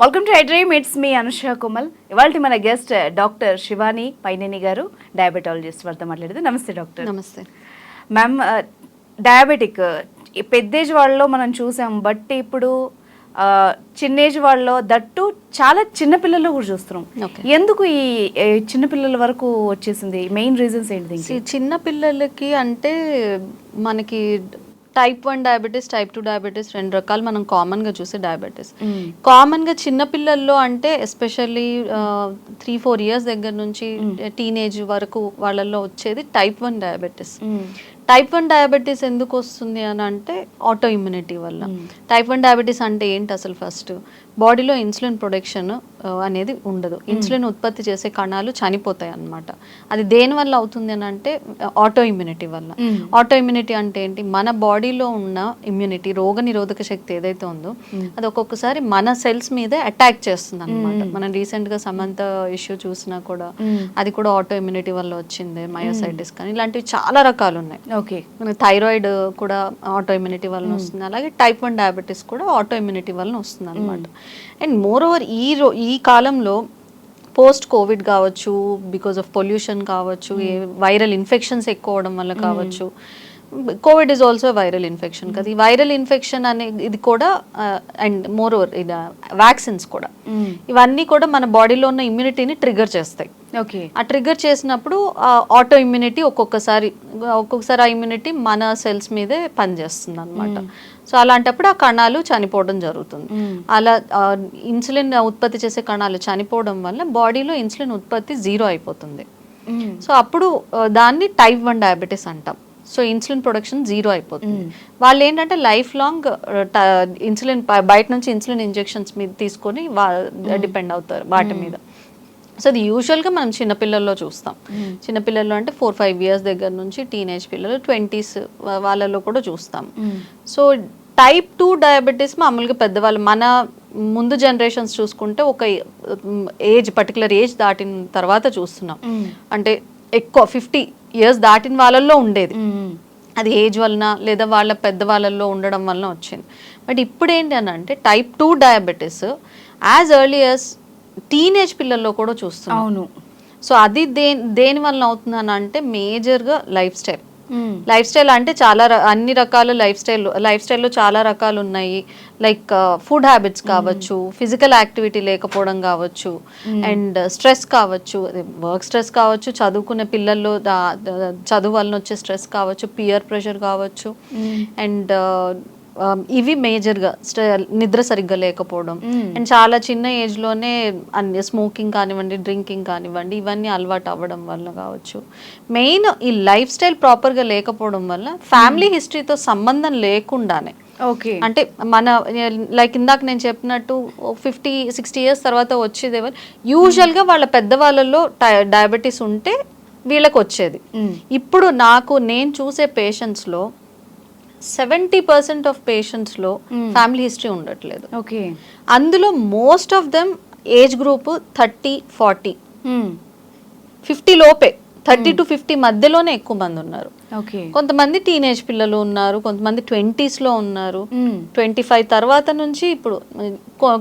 Welcome to dream it's me Anusha Kumal ఇవాళ మన guest doctor Shivani పైనేని గారు డయాబెటాలజిస్ట్ వాళ్ళతో మాట్లాడేది. నమస్తే డాక్టర్ నమస్తే. మ్యామ్ డయాబెటిక్ పెద్ద ఏజ్ వాళ్ళలో మనం చూసాం బట్ ఇప్పుడు చిన్న ఏజ్ వాళ్ళలో దట్టు చాలా చిన్న పిల్లల్లో కూడా చూస్తున్నాం. ఎందుకు ఈ ఏ, చిన్న పిల్లల వరకు వచ్చేసింది? మెయిన్ రీజన్స్ ఏంటి దీనికి? See, చిన్న పిల్లలకి అంటే మనకి type one diabetes type two diabetes రెండు రకాలు మనం కామన్గా చూసే డయాబెటీస్. కామన్గా చిన్న పిల్లల్లో అంటే ఎస్పెషల్లీ త్రీ ఫోర్ ఇయర్స్ దగ్గర నుంచి టీనేజ్ వరకు వాళ్ళల్లో వచ్చేది type one diabetes. Type one diabetes ఎందుకు వస్తుంది అని అంటే ఆటో ఇమ్యూనిటీ వల్ల టైప్ వన్ డయాబెటీస్ అంటే ఏంటి అసలు ఫస్ట్ బాడీలో ఇన్సులిన్ ప్రొడక్షన్ అనేది ఉండదు. ఇన్సులిన్ ఉత్పత్తి చేసే కణాలు చనిపోతాయి అన్నమాట. అది దేని వల్ల అవుతుంది అని అంటే ఆటో ఇమ్యూనిటీ వల్ల. ఆటో ఇమ్యూనిటీ అంటే ఏంటి? మన బాడీలో ఉన్న ఇమ్యూనిటీ రోగ నిరోధక శక్తి ఏదైతే ఉందో అది ఒక్కొక్కసారి మన సెల్స్ మీదే అటాక్ చేస్తుంది అనమాట మనం రీసెంట్గా సమంత ఇష్యూ చూసినా కూడా. అది కూడా ఆటో ఇమ్యూనిటీ వల్ల వచ్చింది మయోసైటిస్ కానీ ఇలాంటివి చాలా రకాలు ఉన్నాయి. ఓకే. మనకి థైరాయిడ్ కూడా ఆటో ఇమ్యూనిటీ వలన వస్తుంది. అలాగే టైప్ వన్ డయాబెటీస్ కూడా ఆటో ఇమ్యూనిటీ వలన వస్తుంది అనమాట అండ్ మోర్ ఓవర్ ఈ రో ఈ కాలంలో పోస్ట్ కోవిడ్ కావచ్చు బికాస్ ఆఫ్ పొల్యూషన్ కావచ్చు వైరల్ ఇన్ఫెక్షన్స్ ఎక్కువ అవడం వల్ల కావచ్చు. Covid is also viral infection కదా. ఈ వైరల్ ఇన్ఫెక్షన్ అనే ఇది కూడా అండ్ మోర్ ఓవర్ ఇది వ్యాక్సిన్స్ కూడా. ఇవన్నీ కూడా మన బాడీలో ఉన్న ఇమ్యూనిటీని ట్రిగర్ చేస్తాయి. ఆ ట్రిగర్ చేసినప్పుడు ఆటో ఇమ్యూనిటీ ఒక్కొక్కసారి ఒక్కొక్కసారి ఆ ఇమ్యూనిటీ మన సెల్స్ మీదే పనిచేస్తుంది అనమాట సో అలాంటప్పుడు ఆ కణాలు చనిపోవడం జరుగుతుంది. అలా ఇన్సులిన్ ఉత్పత్తి చేసే కణాలు చనిపోవడం వల్ల బాడీలో ఇన్సులిన్ ఉత్పత్తి జీరో అయిపోతుంది. సో అప్పుడు దాన్ని టైప్ వన్ డయాబెటీస్ అంటాం. సో ఇన్సులిన్ ప్రొడక్షన్ జీరో అయిపోతుంది. వాళ్ళు ఏంటంటే లైఫ్ లాంగ్ ఇన్సులిన్ బయట నుంచి ఇన్సులిన్ ఇంజెక్షన్స్ మీద తీసుకొని డిపెండ్ అవుతారు వాటి మీద. సో అది యూజువల్గా మనం చిన్నపిల్లల్లో చూస్తాం చిన్నపిల్లల్లో అంటే ఫోర్ ఫైవ్ ఇయర్స్ దగ్గర నుంచి టీనేజ్ పిల్లలు ట్వంటీస్ వాళ్ళలో కూడా చూస్తాం. సో టైప్ టూ డయాబెటీస్ మామూలుగా పెద్దవాళ్ళు మన ముందు జనరేషన్స్ చూసుకుంటే ఒక ఏజ్ పర్టికులర్ ఏజ్ దాటిన తర్వాత చూస్తున్నాం మ్మ్. అంటే ఎక్కువ ఫిఫ్టీ ఇయర్స్ దాటిన వాళ్ళల్లో ఉండేది మ్మ్. అది ఏజ్ వలన లేదా వాళ్ళ పెద్దవాళ్ళల్లో ఉండడం వలన వచ్చింది బట్ ఇప్పుడు ఏంటి అని అంటే type two diabetes as early as teenage పిల్లల్లో కూడా చూస్తున్నాం. అవును. సో అది దే దేని వలన అవుతుంది అని అంటే మేజర్గా లైఫ్ స్టైల్. లైఫ్ స్టైల్ అంటే చాలా అన్ని రకాల లైఫ్ స్టైల్ లైఫ్ స్టైల్లో చాలా రకాలు ఉన్నాయి. లైక్ ఫుడ్ హ్యాబిట్స్ కావచ్చు ఫిజికల్ యాక్టివిటీ లేకపోవడం కావచ్చు అండ్ స్ట్రెస్ కావచ్చు వర్క్ స్ట్రెస్ కావచ్చు చదువుకునే పిల్లల్లో చదువు వలన వచ్చే స్ట్రెస్ కావచ్చు పియర్ ప్రెషర్ కావచ్చు అండ్ ఇవి మేజర్గా నిద్ర సరిగ్గా లేకపోవడం. మ్మ్. అండ్ చాలా చిన్న ఏజ్లోనే అన్ని స్మోకింగ్ కానివ్వండి డ్రింకింగ్ కానివ్వండి ఇవన్నీ అలవాటు అవ్వడం వల్ల కావచ్చు. మెయిన్ ఈ లైఫ్ స్టైల్ ప్రాపర్గా లేకపోవడం వల్ల ఫ్యామిలీ హిస్టరీతో సంబంధం లేకుండానే. ఓకే. అంటే మన లైక్ ఇందాక నేను చెప్పినట్టు ఫిఫ్టీ సిక్స్టీ ఇయర్స్ తర్వాత వచ్చేది ఎవరు? యూజువల్గా వాళ్ళ పెద్దవాళ్ళలో డయాబెటీస్ ఉంటే వీళ్ళకి వచ్చేది. ఇప్పుడు నాకు నేను చూసే పేషెంట్స్లో సెవెంటీ పర్సెంట్ ఆఫ్ పేషెంట్స్లో ఫ్యామిలీ హిస్టరీ ఉండట్లేదు. ఓకే. అందులో most of them age group thirty forty. Hmm. Fifty లోపే. థర్టీ టు ఫిఫ్టీ మధ్యలోనే ఎక్కువ మంది ఉన్నారు. ఓకే. కొంతమంది టీనేజ్ పిల్లలు ఉన్నారు కొంతమంది ట్వంటీస్లో ఉన్నారు. మ్మ్. ట్వంటీ ఫైవ్ తర్వాత నుంచి ఇప్పుడు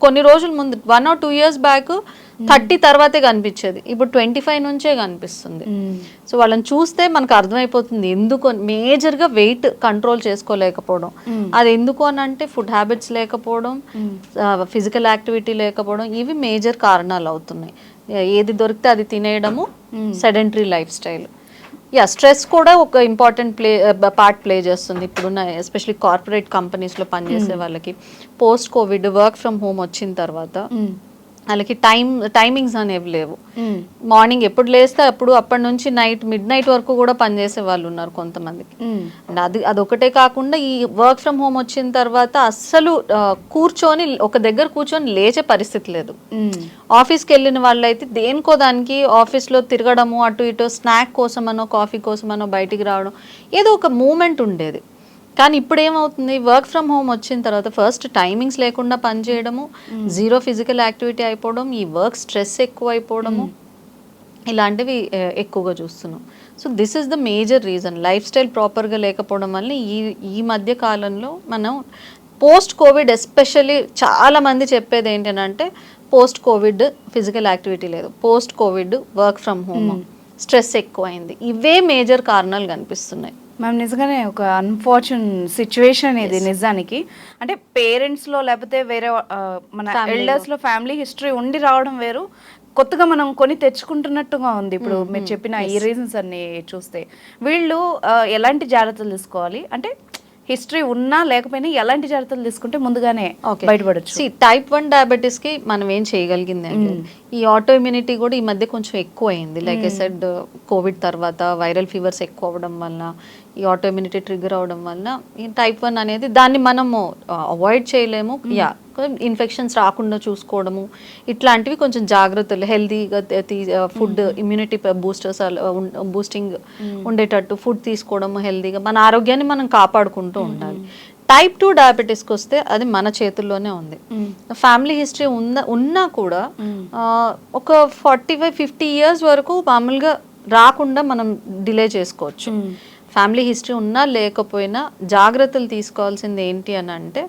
కొన్ని రోజుల ముందు one or two years back thirty తర్వాతే కనిపించేది. ఇప్పుడు ట్వంటీ ఫైవ్ నుంచే కనిపిస్తుంది. సో వాళ్ళని చూస్తే మనకు అర్థమైపోతుంది ఎందుకు మేజర్గా వెయిట్ కంట్రోల్ చేసుకోలేకపోవడం. అది ఎందుకు అని అంటే ఫుడ్ హ్యాబిట్స్ లేకపోవడం ఫిజికల్ యాక్టివిటీ లేకపోవడం ఇవి మేజర్ కారణాలు అవుతున్నాయి. ఏది దొరికితే అది తినేయడము sedentary life style. Yeah stress కూడా ఒక ఇంపార్టెంట్ ప్లే పార్ట్ ప్లే చేస్తుంది. ఇప్పుడున్న ఎస్పెషలీ కార్పొరేట్ కంపెనీస్లో పనిచేసే వాళ్ళకి. Post covid work from home వచ్చిన తర్వాత. వాళ్ళకి టైం టైమింగ్స్ అనేవి లేవు. మార్నింగ్ ఎప్పుడు లేస్తే అప్పుడు అప్పటి నుంచి నైట్ మిడ్ నైట్ వరకు కూడా పనిచేసే వాళ్ళు ఉన్నారు కొంతమందికి. అండ్ అది అదొకటే కాకుండా ఈ వర్క్ ఫ్రమ్ హోమ్ వచ్చిన తర్వాత అస్సలు కూర్చొని ఒక దగ్గర కూర్చొని లేచే పరిస్థితి లేదు. ఆఫీస్కి వెళ్ళిన వాళ్ళైతే దేనికో దానికి ఆఫీస్లో తిరగడము అటు ఇటు స్నాక్ కోసమనో కాఫీ కోసమనో బయటికి రావడం ఏదో ఒక మూమెంట్ ఉండేది కానీ ఇప్పుడు ఏమవుతుంది వర్క్ ఫ్రమ్ హోమ్ వచ్చిన తర్వాత ఫస్ట్ టైమింగ్స్ లేకుండా పనిచేయడము జీరో ఫిజికల్ యాక్టివిటీ అయిపోవడం ఈ వర్క్ స్ట్రెస్ ఎక్కువ అయిపోవడము ఇలాంటివి ఆ, ఎక్కువగా చూస్తున్నాం. So this is the major reason life style ప్రాపర్గా లేకపోవడం వల్ల ఈ ఈ మధ్య కాలంలో మనం పోస్ట్ కోవిడ్ ఎస్పెషల్లీ చాలా మంది చెప్పేది ఏంటంటే పోస్ట్ కోవిడ్ ఫిజికల్ యాక్టివిటీ లేదు. Post covid work from home stress ఎక్కువైంది. ఇవే మేజర్ కారణాలు కనిపిస్తున్నాయి. మ్యామ్ నిజంగానే ఒక అన్ఫార్చున్ సిచ్యువేషన్ ఇది నిజానికి. అంటే పేరెంట్స్లో లేకపోతే వేరే మన లో. ఎల్డర్స్లో ఫ్యామిలీ హిస్టరీ ఉండి రావడం వేరు. కొత్తగా మనం కొని తెచ్చుకుంటున్నట్టుగా ఉంది ఇప్పుడు మీరు చెప్పిన ఈ రీజన్స్ అన్ని చూస్తే. వీళ్ళు ఎలాంటి జాగ్రత్తలు తీసుకోవాలి? అంటే హిస్టరీ ఉన్నా లేకపోయినా ఎలాంటి జాగ్రత్తలు తీసుకుంటే ముందుగానే బయటపడచ్చు? టైప్ వన్ డయాబెటీస్కి మనం ఏం చేయగలిగింది అంటే ఈ ఆటో ఇమ్యూనిటీ కూడా ఈ మధ్య కొంచెం ఎక్కువ అయింది లైక్ ఐ సెడ్ కోవిడ్ తర్వాత వైరల్ ఫీవర్స్ ఎక్కువ అవ్వడం వల్ల ఈ ఆటో ఇమ్యూనిటీ ట్రిగర్ అవడం వల్ల ఈ టైప్ వన్ అనేది దాన్ని మనము అవాయిడ్ చేయలేము. యా ఇన్ఫెక్షన్స్ రాకుండా చూసుకోవడము ఇట్లాంటివి కొంచెం జాగ్రత్తలు హెల్తీగా ఫుడ్ ఇమ్యూనిటీ బూస్టర్స్ బూస్టింగ్ ఉండేటట్టు ఫుడ్ తీసుకోవడము హెల్తీగా మన ఆరోగ్యాన్ని మనం కాపాడుకుంటూ ఉండాలి. టైప్ టూ డయాబెటీస్కి వస్తే అది మన చేతుల్లోనే ఉంది. ఫ్యామిలీ హిస్టరీ ఉన్న ఉన్నా కూడా ఒక ఫార్టీ ఫైవ్ ఫిఫ్టీ ఇయర్స్ వరకు మామూలుగా రాకుండా మనం డిలే చేసుకోవచ్చు. ఫ్యామిలీ హిస్టరీ ఉన్నా లేకపోయినా జాగ్రత్తలు తీసుకోవాల్సింది ఏంటి అని అంటే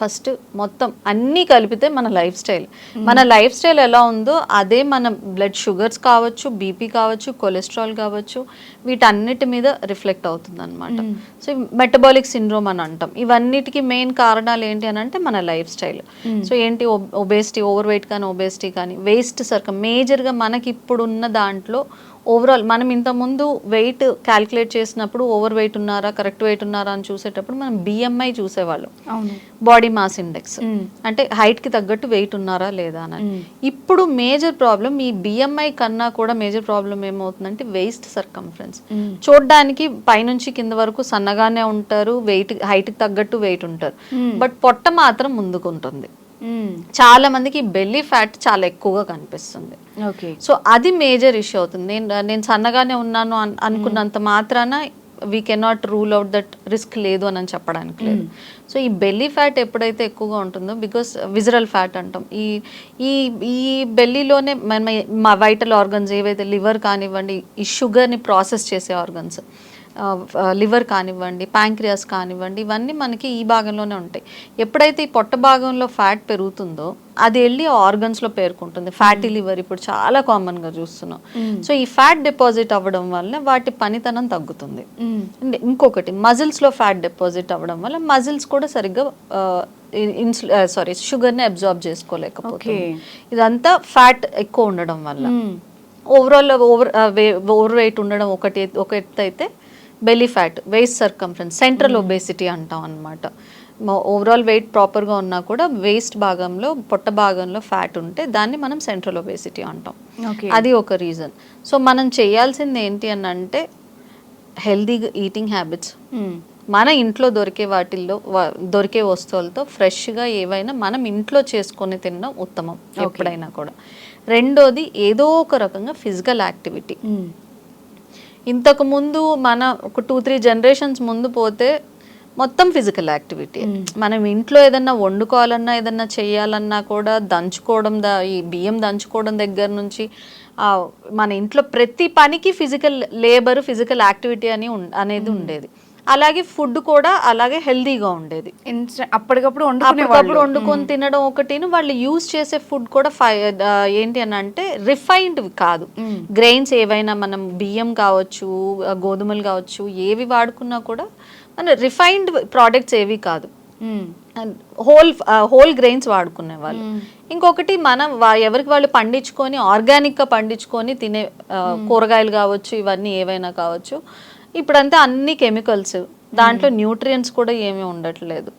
ఫస్ట్ మొత్తం అన్నీ కలిపితే మన లైఫ్ స్టైల్. మన లైఫ్ స్టైల్ ఎలా ఉందో అదే మన బ్లడ్ షుగర్స్ కావచ్చు బీపీ కావచ్చు కొలెస్ట్రాల్ కావచ్చు వీటన్నిటి మీద రిఫ్లెక్ట్ అవుతుంది అనమాట సో మెటబాలిక్ సిండ్రోమ్ అని అంటాం. ఇవన్నిటికీ మెయిన్ కారణాలు ఏంటి అని అంటే మన లైఫ్ స్టైల్. సో ఏంటి ఒబేసిటీ ఓవర్ వెయిట్ కానీ ఒబేసిటీ కానీ వేస్ట్ సర్కం మేజర్గా మనకి ఇప్పుడున్న దాంట్లో ఓవరాల్ మనం ఇంతకుముందు వెయిట్ క్యాలిక్యులేట్ చేసినప్పుడు ఓవర్ వెయిట్ ఉన్నారా కరెక్ట్ వెయిట్ ఉన్నారా అని చూసేటప్పుడు మనం బిఎంఐ చూసేవాళ్ళం. Body mass index. అంటే height కి తగ్గట్టు వెయిట్ ఉన్నారా లేదా అని. ఇప్పుడు మేజర్ ప్రాబ్లం ఈ బిఎంఐ కన్నా కూడా మేజర్ ప్రాబ్లం ఏమవుతుందంటే వేస్ట్ సర్కంఫరెన్స్ చూడడానికి పైనుంచి కింద వరకు సన్నగానే ఉంటారు వెయిట్కి తగ్గట్టు వెయిట్ ఉంటారు. బట్ పొట్ట మాత్రం ముందుకు ఉంటుంది. చాలా మందికి బెల్లీ ఫ్యాట్ చాలా ఎక్కువగా కనిపిస్తుంది. ఓకే సో అది మేజర్ ఇష్యూ అవుతుంది. నేను నేను సన్నగానే ఉన్నాను అన్- అనుకున్నంత మాత్రాన we cannot rule out that risk లేదు అని అని చెప్పడానికి లేదు. సో ఈ బెల్లీ ఫ్యాట్ ఎప్పుడైతే ఎక్కువగా ఉంటుందో బికాస్ విజరల్ ఫ్యాట్ అంటాం ఈ ఈ ఈ బెల్లీలోనే మన మా వైటల్ ఆర్గన్స్ ఏవైతే లివర్ కానివ్వండి ఈ షుగర్ని ప్రాసెస్ చేసే ఆర్గన్స్ లివర్ కానివ్వండి ప్యాంక్రియాస్ కానివ్వండి ఇవన్నీ మనకి ఈ భాగంలోనే ఉంటాయి. ఎప్పుడైతే ఈ పొట్ట భాగంలో ఫ్యాట్ పెరుగుతుందో అది వెళ్ళి ఆర్గన్స్లో పేర్కొంటుంది. ఫ్యాటీ లివర్ ఇప్పుడు చాలా కామన్గా చూస్తున్నాం. సో ఈ ఫ్యాట్ డిపాజిట్ అవ్వడం వల్ల వాటి పనితనం తగ్గుతుంది. అండ్ ఇంకొకటి మజిల్స్లో ఫ్యాట్ డిపాజిట్ అవ్వడం వల్ల మజిల్స్ కూడా సరిగ్గా ఇన్సులి సారీ షుగర్ని అబ్జార్బ్ చేసుకోలేకపోతుంది. ఇదంతా ఫ్యాట్ ఎక్కువ ఉండడం వల్ల. ఓవరాల్ ఓవర్ ఓవర్ వెయిట్ ఉండడం ఒకటి ఒక ఎత్తు అయితే belly fat waist circumference central obesity అంటాం అనమాట ఓవరాల్ వెయిట్ ప్రాపర్గా ఉన్నా కూడా వేస్ట్ భాగంలో పొట్ట భాగంలో ఫ్యాట్ ఉంటే దాన్ని మనం సెంట్రల్ ఒబేసిటీ అంటాం. ఓకే అది ఒక రీజన్ సో మనం చేయాల్సింది ఏంటి అని అంటే హెల్దీ ఈటింగ్ హ్యాబిట్స్ మన ఇంట్లో దొరికే వాటిల్లో దొరికే వస్తువులతో ఫ్రెష్గా ఏవైనా మనం ఇంట్లో చేసుకొని తినడం ఉత్తమం ఎప్పుడైనా కూడా. రెండోది ఏదో ఒక రకంగా ఫిజికల్ యాక్టివిటీ ఇంతకు ముందు మన ఒక టూ త్రీ జనరేషన్స్ ముందు పోతే మొత్తం ఫిజికల్ యాక్టివిటీ మనం ఇంట్లో ఏదన్నా వండుకోవాలన్నా ఏదన్నా చేయాలన్నా కూడా దంచుకోవడం దా ఈ బియ్యం దంచుకోవడం దగ్గర నుంచి మన ఇంట్లో ప్రతి పనికి ఫిజికల్ లేబర్ ఫిజికల్ యాక్టివిటీ అని అనేది ఉండేది. అలాగే ఫుడ్ కూడా అలాగే హెల్దీగా ఉండేది. అప్పటికప్పుడు వండుకునే అప్పటికప్పుడు వండుకొని తినడం ఒకటిను వాళ్ళు యూజ్ చేసే ఫుడ్ కూడా ఏంటి అని అంటే రిఫైన్డ్ కాదు. గ్రెయిన్స్ ఏవైనా మనం బియ్యం కావచ్చు గోధుమలు కావచ్చు ఏవి వాడుకున్నా కూడా మన రిఫైన్డ్ ప్రోడక్ట్స్ ఏవి కాదు. హోల్ హోల్ గ్రెయిన్స్ వాడుకునే వాళ్ళు ఇంకొకటి మనం ఎవరికి వాళ్ళు పండించుకొని ఆర్గానిక్గా పండించుకొని తినే కూరగాయలు కావచ్చు ఇవన్నీ ఏవైనా కావచ్చు ఇప్పుడంతా అన్ని కెమికల్స్ దాంట్లో న్యూట్రియంట్స్ కూడా ఏమీ ఉండట్లేదు.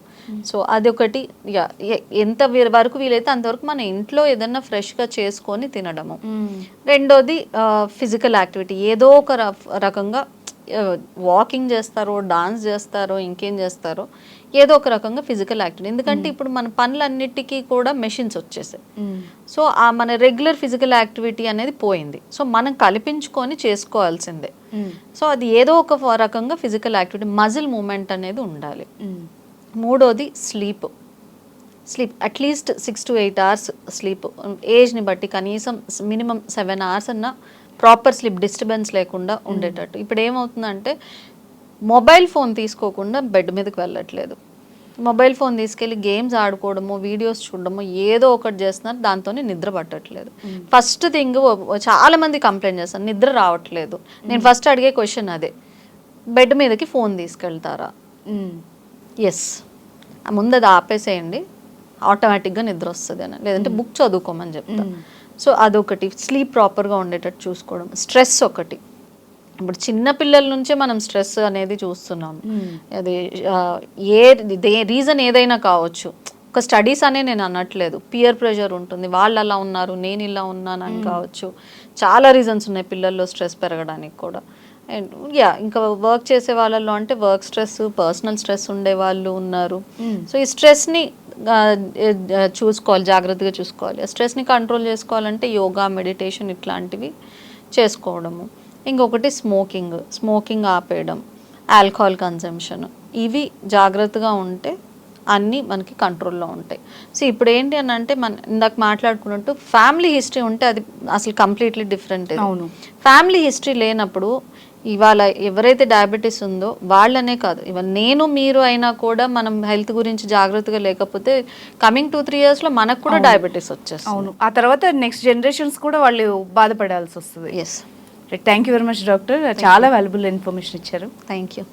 సో అదొకటి యా, ఎ- ఎంత వరకు వీలైతే అంతవరకు మన ఇంట్లో ఏదన్నా ఫ్రెష్గా చేసుకొని తినడము. రెండోది ఫిజికల్ యాక్టివిటీ ఏదో ఒక రకంగా వాకింగ్ చేస్తారో డాన్స్ చేస్తారో ఇంకేం చేస్తారో ఏదో ఒక రకంగా ఫిజికల్ యాక్టివిటీ ఎందుకంటే ఇప్పుడు మన పనులన్నిటికీ కూడా మెషిన్స్ వచ్చేసాయి. సో ఆ మన రెగ్యులర్ ఫిజికల్ యాక్టివిటీ అనేది పోయింది. సో మనం కల్పించుకొని చేసుకోవాల్సిందే. సో అది ఏదో ఒక రకంగా ఫిజికల్ యాక్టివిటీ మజిల్ మూమెంట్ అనేది ఉండాలి. మూడోది sleep sleep at least six to eight hours sleep ఏజ్ని బట్టి కనీసం మినిమం సెవెన్ అవర్స్ అన్న ప్రాపర్ స్లీప్ డిస్టర్బెన్స్ లేకుండా ఉండేటట్టు. ఇప్పుడు ఏమవుతుందంటే మొబైల్ ఫోన్ తీసుకోకుండా బెడ్ మీదకి వెళ్ళట్లేదు. మొబైల్ ఫోన్ తీసుకెళ్ళి గేమ్స్ ఆడుకోవడము వీడియోస్ చూడడము ఏదో ఒకటి చేస్తున్నారు దాంతోనే నిద్ర పట్టట్లేదు. ఫస్ట్ థింగ్ చాలా మంది కంప్లైంట్ చేస్తారు నిద్ర రావట్లేదు. నేను ఫస్ట్ అడిగే క్వశ్చన్ అదే బెడ్ మీదకి ఫోన్ తీసుకెళ్తారా. ఎస్ ముందు అది ఆపేసేయండి ఆటోమేటిక్గా నిద్ర వస్తుంది అని. లేదంటే బుక్ చదువుకోమని చెప్తా. సో అదొకటి స్లీప్ ప్రాపర్గా ఉండేటట్టు చూసుకోవడం. స్ట్రెస్ ఒకటి. ఇప్పుడు చిన్న పిల్లల నుంచే మనం స్ట్రెస్ అనేది చూస్తున్నాం. అది ఆ, ఏ రీజన్ ఏదైనా కావచ్చు. ఒక స్టడీస్ అనే నేను అనట్లేదు. పియర్ ప్రెషర్ ఉంటుంది. వాళ్ళు అలా ఉన్నారు నేను ఇలా ఉన్నాను అని కావచ్చు. చాలా రీజన్స్ ఉన్నాయి పిల్లల్లో స్ట్రెస్ పెరగడానికి కూడా. అండ్ యా ఇంకా వర్క్ చేసే వాళ్ళలో అంటే వర్క్ స్ట్రెస్ పర్సనల్ స్ట్రెస్ ఉండే వాళ్ళు ఉన్నారు. సో ఈ స్ట్రెస్ని చూసుకోవాలి జాగ్రత్తగా చూసుకోవాలి. ఆ స్ట్రెస్ని కంట్రోల్ చేసుకోవాలంటే యోగా మెడిటేషన్ ఇట్లాంటివి చేసుకోవడము. ఇంకొకటి స్మోకింగ్. స్మోకింగ్ ఆపేయడం. ఆల్కహాల్ కన్జంప్షన్ ఇవి జాగ్రత్తగా ఉంటే అన్నీ మనకి కంట్రోల్లో ఉంటాయి. సో ఇప్పుడు ఏంటి అని అంటే మన ఇందాక మాట్లాడుకున్నట్టు ఫ్యామిలీ హిస్టరీ ఉంటే అది అసలు కంప్లీట్లీ డిఫరెంట్ అవును. ఫ్యామిలీ హిస్టరీ లేనప్పుడు ఇవాళ ఎవరైతే డయాబెటీస్ ఉందో వాళ్ళనే కాదు. ఇవాళ నేను మీరు అయినా కూడా మనం హెల్త్ గురించి జాగ్రత్తగా లేకపోతే కమింగ్ టూ త్రీ ఇయర్స్లో మనకు కూడా డయాబెటీస్ వచ్చేస్తుంది. అవును. ఆ తర్వాత నెక్స్ట్ జనరేషన్స్ కూడా వాళ్ళు బాధపడాల్సి వస్తుంది. Yes thank you very much doctor చాలా వాల్యుబుల్ ఇన్ఫర్మేషన్ ఇచ్చారు. Thank you